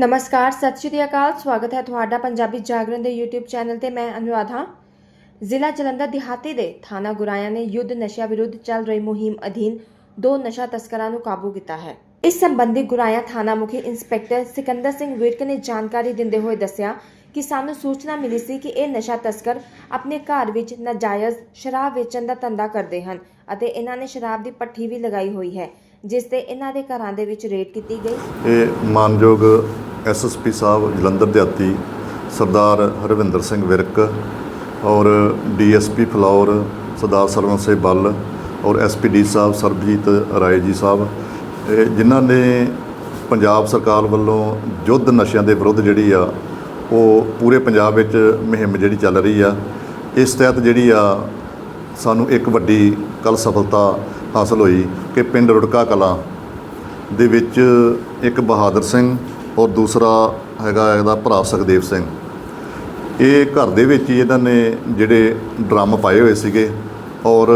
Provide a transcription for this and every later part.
ਨਮਸਕਾਰ, ਸਤਿ ਸ਼੍ਰੀ ਅਕਾਲ, ਸਵਾਗਤ ਹੈ ਤੁਹਾਡਾ ਪੰਜਾਬੀ ਜਾਗਰਣ ਦੇ YouTube ਚੈਨਲ ਤੇ, ਮੈਂ ਅਨੁਰਾਧਾ। ਜ਼ਿਲ੍ਹਾ ਜਲੰਧਰ ਦਿਹਾਤੀ ਦੇ ਥਾਣਾ ਗੁਰਾਇਆ ਨੇ ਯੁੱਧ ਨਸ਼ਾ ਵਿਰੁੱਧ ਚੱਲ ਰਹੀ ਮੁਹਿੰਮ ਅਧੀਨ ਦੋ ਨਸ਼ਾ ਤਸਕਰਾਂ ਨੂੰ ਕਾਬੂ ਕੀਤਾ ਹੈ। ਇਸ ਸੰਬੰਧੀ ਗੁਰਾਇਆ ਥਾਣਾ ਮੁਖੀ ਇੰਸਪੈਕਟਰ ਸਿਕੰਦਰ ਸਿੰਘ ਵਿਰਕ ਨੇ ਜਾਣਕਾਰੀ ਦਿੰਦੇ ਹੋਏ ਦੱਸਿਆ ਕਿ ਸਾਨੂੰ ਸੂਚਨਾ ਮਿਲੀ ਸੀ ਕਿ ਇਹ ਨਸ਼ਾ ਤਸਕਰ ਆਪਣੇ ਘਰ ਵਿੱਚ ਨਾਜਾਇਜ਼ ਸ਼ਰਾਬ ਵੇਚਣ ਦਾ ਧੰਦਾ ਕਰਦੇ ਹਨ ਅਤੇ ਇਹਨਾਂ ਨੇ ਸ਼ਰਾਬ ਦੀ ਪੱਠੀ ਵੀ ਲਗਾਈ ਹੋਈ ਹੈ, ਜਿਸ ਤੇ ਇਹਨਾਂ ਦੇ ਘਰਾਂ ਦੇ ਵਿੱਚ ਰੇਡ ਕੀਤੀ ਗਈ। ਇਹ ਮਾਨਯੋਗ ਐਸਐਸਪੀ ਸਾਹਿਬ, ਜਲੰਧਰ ਦਿਹਾਤੀ, ਸਰਦਾਰ ਹਰਵਿੰਦਰ ਸਿੰਘ ਵਿਰਕ ਔਰ ਡੀਐਸਪੀ ਫਲੌਰ, ਸਰਦਾਰ ਸਰਵਨ ਸਿੰਘ ਬੱਲ ਔਰ ਐਸਪੀਡੀ ਸਾਹਿਬ, ਸਰਬਜੀਤ ਰਾਏ ਜੀ ਸਾਹਿਬ। ਇਹ ਜਿਨ੍ਹਾਂ ਨੇ ਪੰਜਾਬ ਸਰਕਾਰ ਵੱਲੋਂ ਯੁੱਧ ਨਸ਼ਿਆਂ ਦੇ ਵਿਰੁੱਧ ਜਿਹੜੀ ਆ, ਉਹ ਪੂਰੇ ਪੰਜਾਬ ਵਿੱਚ ਮੁਹਿੰਮ ਜਿਹੜੀ ਚੱਲ ਰਹੀ ਆ, ਇਸ ਤਹਿਤ ਜਿਹੜੀ ਆ ਸਾਨੂੰ ਇੱਕ ਵੱਡੀ ਕੱਲ ਸਫਲਤਾ ਹਾਸਲ ਹੋਈ ਕਿ ਪਿੰਡ ਰੁੜਕਾ ਕਲਾਂ ਦੇ ਵਿੱਚ ਇੱਕ ਬਹਾਦਰ ਸਿੰਘ ਔਰ ਦੂਸਰਾ ਹੈਗਾ ਇਹਦਾ ਭਰਾ ਸੁਖਦੇਵ ਸਿੰਘ। ਇਹ ਘਰ ਦੇ ਵਿੱਚ ਹੀ ਇਹਨਾਂ ਨੇ ਜਿਹੜੇ ਡਰਮ ਪਾਏ ਹੋਏ ਸੀਗੇ ਔਰ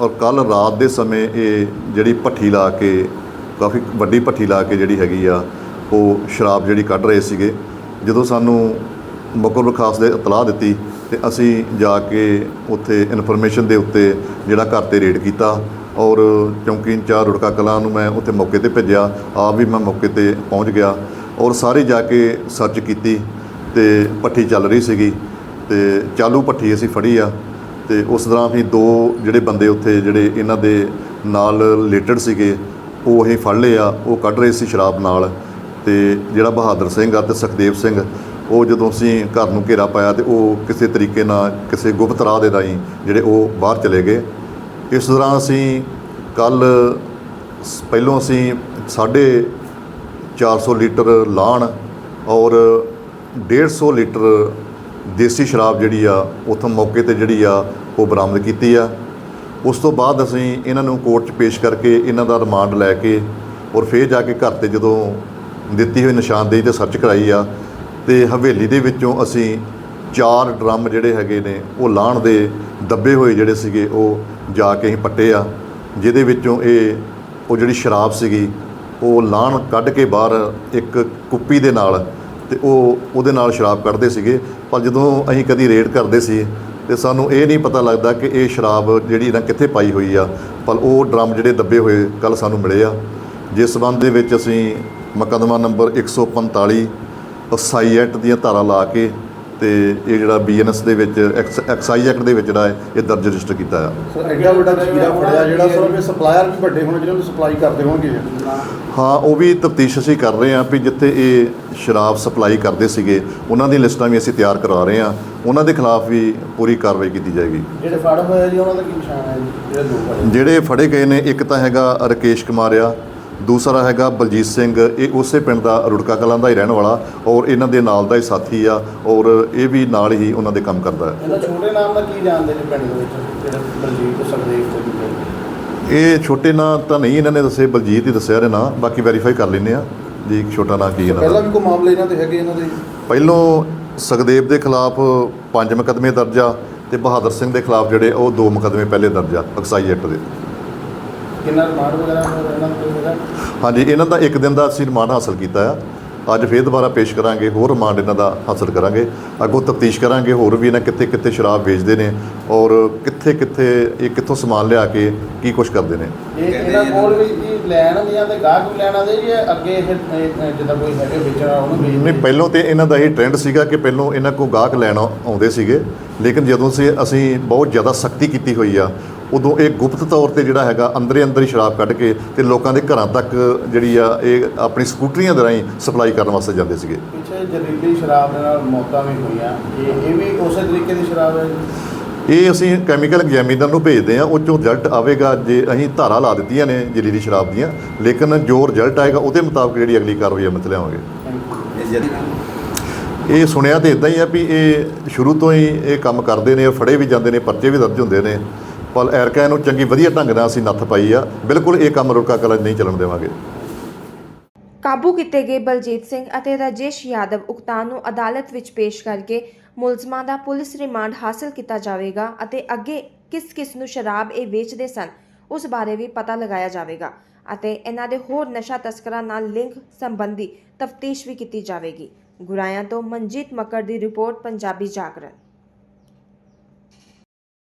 ਔਰ ਕੱਲ ਰਾਤ ਦੇ ਸਮੇਂ ਇਹ ਜਿਹੜੀ ਭੱਠੀ ਲਾ ਕੇ, ਕਾਫੀ ਵੱਡੀ ਭੱਠੀ ਲਾ ਕੇ ਜਿਹੜੀ ਹੈਗੀ ਆ, ਉਹ ਸ਼ਰਾਬ ਜਿਹੜੀ ਕੱਢ ਰਹੇ ਸੀਗੇ। ਜਦੋਂ ਸਾਨੂੰ ਮੁਕਰਰ ਖਾਸ ਦੇ ਇਤਲਾਹ ਦਿੱਤੀ ਤੇ ਅਸੀਂ ਜਾ ਕੇ ਉੱਥੇ ਇਨਫੋਰਮੇਸ਼ਨ ਦੇ ਉੱਤੇ ਜਿਹੜਾ ਘਰ ਤੇ ਰੇਡ ਕੀਤਾ ਔਰ ਚੌਂਕੀ ਇੰਚਾਰਜ ਰੁੜਕਾ ਕਲਾਂ ਨੂੰ ਮੈਂ ਉੱਥੇ ਮੌਕੇ ਤੇ ਭੇਜਿਆ। ਆਪ ਵੀ ਮੈਂ ਮੌਕੇ ਤੇ ਪਹੁੰਚ ਗਿਆ। ਔਰ ਸਾਰੇ ਜਾ ਕੇ ਸਰਚ ਕੀਤੀ ਤੇ ਭੱਠੀ ਚੱਲ ਰਹੀ ਸੀਗੀ ਤੇ ਚਾਲੂ ਭੱਠੀ ਅਸੀਂ ਫੜੀ ਆ ਤੇ ਉਸ ਦੌਰਾਨ ਵੀ ਦੋ ਜਿਹੜੇ ਬੰਦੇ ਉੱਥੇ ਜਿਹੜੇ ਇਹਨਾਂ ਦੇ ਨਾਲ ਰਿਲੇਟਡ ਸੀਗੇ, ਉਹ ਅਸੀਂ ਫੜ ਲਏ ਆ, ਉਹ ਕੱਢ ਰਹੇ ਸੀ ਸ਼ਰਾਬ ਨਾਲ ਤੇ ਜਿਹੜਾ ਬਹਾਦਰ ਸਿੰਘ ਆ ਤੇ ਸੁਖਦੇਵ ਸਿੰਘ, ਉਹ ਜਦੋਂ ਅਸੀਂ ਘਰ ਨੂੰ ਘੇਰਾ ਪਾਇਆ ਤੇ ਉਹ ਕਿਸੇ ਤਰੀਕੇ ਨਾਲ ਕਿਸੇ ਗੁਪਤ ਰਾਹ ਦੇ ਰਾਹੀਂ ਜਿਹੜੇ ਉਹ ਬਾਹਰ ਚਲੇ ਗਏ। ਇਸ ਦੌਰਾਨ ਅਸੀਂ ਕੱਲ ਪਹਿਲੋਂ ਅਸੀਂ ਸਾਢੇ 400 ਲੀਟਰ ਲਾਣ ਔਰ 150 ਲੀਟਰ ਦੇਸੀ ਸ਼ਰਾਬ ਜਿਹੜੀ ਆ ਉਥੋਂ ਮੌਕੇ ਤੇ ਜਿਹੜੀ ਆ ਉਹ ਬਰਾਮਦ ਕੀਤੀ ਆ ਉਸ ਤੋਂ ਬਾਅਦ ਅਸੀਂ ਇਹਨਾਂ ਨੂੰ ਕੋਰਟ 'ਚ ਪੇਸ਼ ਕਰਕੇ ਇਹਨਾਂ ਦਾ ਰਿਮਾਂਡ ਲੈ ਕੇ ਔਰ ਫੇਰ ਜਾ ਕੇ ਘਰ ਤੇ ਜਦੋਂ ਦਿੱਤੀ ਹੋਈ ਨਿਸ਼ਾਨਦੇਹੀ ਤੇ ਸਰਚ ਕਰਾਈ ਆ ਤੇ ਹਵੇਲੀ ਦੇ ਵਿੱਚੋਂ ਅਸੀਂ ਚਾਰ ਡਰਮ ਜਿਹੜੇ ਹੈਗੇ ਨੇ ਉਹ ਲਾਣ ਦੇ ਦੱਬੇ ਹੋਏ ਜਿਹੜੇ ਸੀਗੇ ਉਹ ਜਾ ਕੇ ਅਸੀਂ ਪੱਟੇ ਆ ਜਿਹਦੇ ਵਿੱਚੋਂ ਇਹ ਉਹ ਜਿਹੜੀ ਸ਼ਰਾਬ ਸੀਗੀ ਉਹ ਲਾਣ ਕੱਢ ਕੇ ਬਾਹਰ ਇੱਕ ਕੁੱਪੀ ਦੇ ਨਾਲ ਤੇ ਉਹ ਉਹਦੇ ਨਾਲ ਸ਼ਰਾਬ ਕੱਢਦੇ ਸੀਗੇ। ਪਰ ਜਦੋਂ ਅਸੀਂ ਕਦੀ ਰੇਡ ਕਰਦੇ ਸੀ ਤੇ ਸਾਨੂੰ ਇਹ ਨਹੀਂ ਪਤਾ ਲੱਗਦਾ ਕਿ ਇਹ ਸ਼ਰਾਬ ਜਿਹੜੀ ਨਾ ਕਿੱਥੇ ਪਾਈ ਹੋਈ ਆ। ਪਰ ਉਹ ਡਰਮ ਜਿਹੜੇ ਦੱਬੇ ਹੋਏ ਕੱਲ ਸਾਨੂੰ ਮਿਲੇ ਆ। ਜਿਸ ਸੰਬੰਧ ਦੇ ਵਿੱਚ ਅਸੀਂ ਮੁਕੱਦਮਾ ਨੰਬਰ 145 ਐਕਸਾਈ ਐਕਟ ਦੀਆਂ ਧਾਰਾ ਲਾ ਕੇ ਤੇ ਇਹ ਜਿਹੜਾ ਬੀਐਨਐਸ ਦੇ ਵਿੱਚ ਐਕਸ- ਐਕਸਾਈਜ਼ ਐਕਟ ਦੇ ਵਿੱਚ ਜਿਹੜਾ ਹੈ ਇਹ ਦਰਜ ਰਜਿਸਟਰ ਕੀਤਾ ਆ ਸਰ ਐਡਾ ਵੱਡਾ ਫੜਿਆ ਜਿਹੜਾ ਸਰ ਵੀ ਸਪਲਾਇਰ ਵੀ ਵੱਡੇ ਹੋਣ ਜਿਹਨਾਂ ਨੂੰ ਸਪਲਾਈ ਕਰਦੇ ਹੋਣਗੇ। ਹਾਂ ਉਹ ਵੀ ਤਫਤੀਸ਼ ਅਸੀਂ ਕਰ ਰਹੇ ਹਾਂ ਵੀ ਜਿੱਥੇ ਇਹ ਸ਼ਰਾਬ ਸਪਲਾਈ ਕਰਦੇ ਸੀਗੇ ਉਹਨਾਂ ਦੀ ਲਿਸਟਾਂ ਵੀ ਅਸੀਂ ਤਿਆਰ ਕਰਵਾ ਰਹੇ ਹਾਂ। ਉਹਨਾਂ ਦੇ ਖਿਲਾਫ ਵੀ ਪੂਰੀ ਕਾਰਵਾਈ ਕੀਤੀ ਜਾਏਗੀ। ਜਿਹੜੇ ਫੜ ਹੋਏ ਜੀ ਉਹਨਾਂ ਦਾ ਕੀ ਨਿਸ਼ਾਨ ਹੈ ਜੀ? ਜਿਹੜੇ ਦੋ ਫੜੇ। ਜਿਹੜੇ ਫੜੇ ਗਏ ਨੇ ਇੱਕ ਤਾਂ ਹੈਗਾ ਰਕੇਸ਼ ਕੁਮਾਰ ਆ ਦੂਸਰਾ ਹੈਗਾ ਬਲਜੀਤ ਸਿੰਘ ਇਹ ਉਸੇ ਪਿੰਡ ਦਾ ਰੁੜਕਾ ਕਲਾਂ ਦਾ ਹੀ ਰਹਿਣ ਵਾਲਾ ਔਰ ਇਹਨਾਂ ਦੇ ਨਾਲ ਦਾ ਹੀ ਸਾਥੀ ਆ ਔਰ ਇਹ ਵੀ ਨਾਲ ਹੀ ਉਹਨਾਂ ਦੇ ਕੰਮ ਕਰਦਾ ਹੈ। ਇਹਦਾ ਛੋਟੇ ਨਾਮ ਦਾ ਕੀ ਜਾਣਦੇ ਨੇ ਪਿੰਡ ਦੇ ਵਿੱਚ ਜਿਹੜਾ ਬਲਜੀਤ ਸੁਖਦੇਵ ਤੇ ਦੂਜੇ ਇਹ ਛੋਟੇ ਨਾਂ ਤਾਂ ਨਹੀਂ ਇਹਨਾਂ ਨੇ ਦੱਸੇ ਬਲਜੀਤ ਹੀ ਦੱਸਿਆ ਇਹਦੇ ਨਾਂ ਬਾਕੀ ਵੈਰੀਫਾਈ ਕਰ ਲੈਂਦੇ ਆ ਜੀ ਛੋਟਾ ਨਾਂ ਕੀ ਇਹਨਾਂ ਪਹਿਲਾਂ ਦਾ ਵੀ ਕੋਈ ਮਾਮਲੇ ਇਹਨਾਂ ਦੇ ਹੈਗੇ ਇਹਨਾਂ ਦੇ? ਪਹਿਲੋਂ ਸੁਖਦੇਵ ਦੇ ਖਿਲਾਫ ਪੰਜ ਮੁਕੱਦਮੇ ਦਰਜ ਆ ਤੇ ਬਹਾਦਰ ਸਿੰਘ ਦੇ ਖਿਲਾਫ ਜਿਹੜੇ ਉਹ ਦੋ ਮੁਕੱਦਮੇ ਪਹਿਲੇ ਦਰਜ ਆ ਅਕਸਾਈ ਐਕਟ ਦੇ। ਕਿੰਨਾ ਰਿਮਾਂਡ ਵਗੈਰਾ ਇਹਨਾਂ ਦਾ ਕੋਈ ਹੈਗਾ? ਹਾਂਜੀ ਇਹਨਾਂ ਦਾ ਇੱਕ ਦਿਨ ਦਾ ਅਸੀਂ ਰਿਮਾਂਡ ਹਾਸਲ ਕੀਤਾ ਆ। ਅੱਜ ਫੇਰ ਦੁਬਾਰਾ ਪੇਸ਼ ਕਰਾਂਗੇ ਹੋਰ ਰਿਮਾਂਡ ਇਹਨਾਂ ਦਾ ਹਾਸਲ ਕਰਾਂਗੇ। ਅੱਗੋਂ ਤਫਤੀਸ਼ ਕਰਾਂਗੇ ਹੋਰ ਵੀ ਇਹਨਾਂ ਕਿੱਥੇ ਕਿੱਥੇ ਸ਼ਰਾਬ ਵੇਚਦੇ ਨੇ ਔਰ ਕਿੱਥੇ ਕਿੱਥੇ ਇਹ ਕਿੱਥੋਂ ਸਮਾਨ ਲਿਆ ਕੇ ਕੀ ਕੁਝ ਕਰਦੇ ਨੇ। ਇਹ ਇਹਨਾਂ ਕੋਲ ਵੀ ਜੀ ਲੈਣ ਦੀਆਂ ਤੇ ਗਾਹਕ ਵੀ ਲੈਣਾ ਦੇ ਜੀ ਅੱਗੇ ਇਹ ਇਹ ਜਿੱਦਾਂ ਕੋਈ ਹੈਗੇ ਵੇਚਣਾ ਉਹਨੂੰ ਨਹੀਂ ਵੇਚਦੇ ਪਹਿਲੋਂ ਤੇ ਇਹਨਾਂ ਦਾ ਇਹ ਟ੍ਰੈਂਡ ਸੀਗਾ ਕਿ ਪਹਿਲੋਂ ਇਹਨਾਂ ਕੋ ਗਾਹਕ ਲੈਣ ਆਉ- ਆਉਂਦੇ ਸੀਗੇ। ਲੇਕਿਨ ਜਦੋਂ ਸੇ ਅਸੀਂ ਬਹੁਤ ਜ਼ਿਆਦਾ ਸਖਤੀ ਕੀਤੀ ਹੋਈ ਆ ਉਦੋਂ ਇਹ ਗੁਪਤ ਤੌਰ ਤੇ ਜਿਹੜਾ ਹੈਗਾ ਅੰਦਰੇ ਅੰਦਰ ਹੀ ਸ਼ਰਾਬ ਕੱਢ ਕੇ ਤੇ ਲੋਕਾਂ ਦੇ ਘਰਾਂ ਤੱਕ ਜਿਹੜੀ ਆ ਇਹ ਆਪਣੀ ਸਕੂਟਰੀਆਂ ਦੇ ਰਾਹੀਂ ਸਪਲਾਈ ਕਰਨ ਵਾਸਤੇ ਜਾਂਦੇ ਸੀਗੇ। ਪਿੱਛੇ ਜ਼ਹਿਰੀਲੀ ਸ਼ਰਾਬ ਦੇ ਨਾਲ ਮੌਤਾਂ ਵੀ ਹੋਈਆਂ। ਇਹ ਇਹ ਵੀ ਉਸੇ ਤਰੀਕੇ ਦੀ ਸ਼ਰਾਬ ਹੈ ਜੀ? ਇਹ ਅਸੀਂ ਕੈਮੀਕਲ ਐਗਜ਼ਾਮੀਨਰ ਨੂੰ ਭੇਜਦੇ ਆ ਉਹ ਚੋਂ ਰਿਜ਼ਲਟ ਆਵੇਗਾ ਜੇ ਅਸੀਂ ਧਾਰਾ ਲਾ ਦਿੱਤੀਆਂ ਨੇ ਜ਼ਹਿਰੀਲੀ ਸ਼ਰਾਬ ਦੀਆਂ ਲੇਕਿਨ ਜੋ ਰਿਜ਼ਲਟ ਆਏਗਾ ਉਹਦੇ ਮੁਤਾਬਕ ਜਿਹੜੀ ਅਗਲੀ ਕਾਰਵਾਈ ਅਮਲ ਲਿਆਵਾਂਗੇ। ਇਹ ਸੁਣਿਆ ਤੇ ਇਦਾਂ ਹੀ ਆ ਵੀ ਇਹ ਸ਼ੁਰੂ ਤੋਂ ਹੀ ਇਹ ਕੰਮ ਕਰਦੇ ਨੇ ਫੜੇ ਵੀ ਜਾਂਦੇ ਨੇ ਪਰਚੇ ਵੀ ਦਰਜ ਹੁੰਦੇ ਨੇ। ਪਰ ਐਰਕਾ ਇਹਨੂੰ ਚੰਗੀ ਵਧੀਆ ਢੰਗ ਨਾਲ ਅਸੀਂ ਨੱਥ ਪਾਈ ਆ, ਬਿਲਕੁਲ ਇਹ ਕੰਮ ਰੁਕਾ ਕਲਾ ਨਹੀਂ ਚੱਲਣ ਦੇਵਾਂਗੇ। ਕਾਬੂ ਕੀਤੇ ਗਏ ਬਲਜੀਤ ਸਿੰਘ ਅਤੇ ਰਾਜੇਸ਼ ਯਾਦਵ ਉਕਤਾਨ ਨੂੰ ਅਦਾਲਤ ਵਿੱਚ ਪੇਸ਼ ਕਰਕੇ ਮੁਲਜ਼ਮਾਂ ਦਾ ਪੁਲਿਸ ਰਿਮਾਂਡ ਹਾਸਲ ਕੀਤਾ ਜਾਵੇਗਾ ਅਤੇ ਅੱਗੇ ਕਿਸ ਕਿਸ ਨੂੰ ਸ਼ਰਾਬ ਇਹ ਵੇਚਦੇ ਸਨ, ਉਸ ਬਾਰੇ ਵੀ ਪਤਾ ਲਗਾਇਆ ਜਾਵੇਗਾ ਅਤੇ ਇਹਨਾਂ ਦੇ ਹੋਰ ਨਸ਼ਾ ਤਸਕਰਾਂ ਨਾਲ ਲਿੰਕ ਸੰਬੰਧੀ ਤਫਤੀਸ਼ ਵੀ ਕੀਤੀ ਜਾਵੇਗੀ। ਗੁਰਾਇਆਂ ਤੋਂ ਮਨਜੀਤ ਮੱਕੜ ਦੀ ਰਿਪੋਰਟ, ਪੰਜਾਬੀ ਜਾਗਰਣ।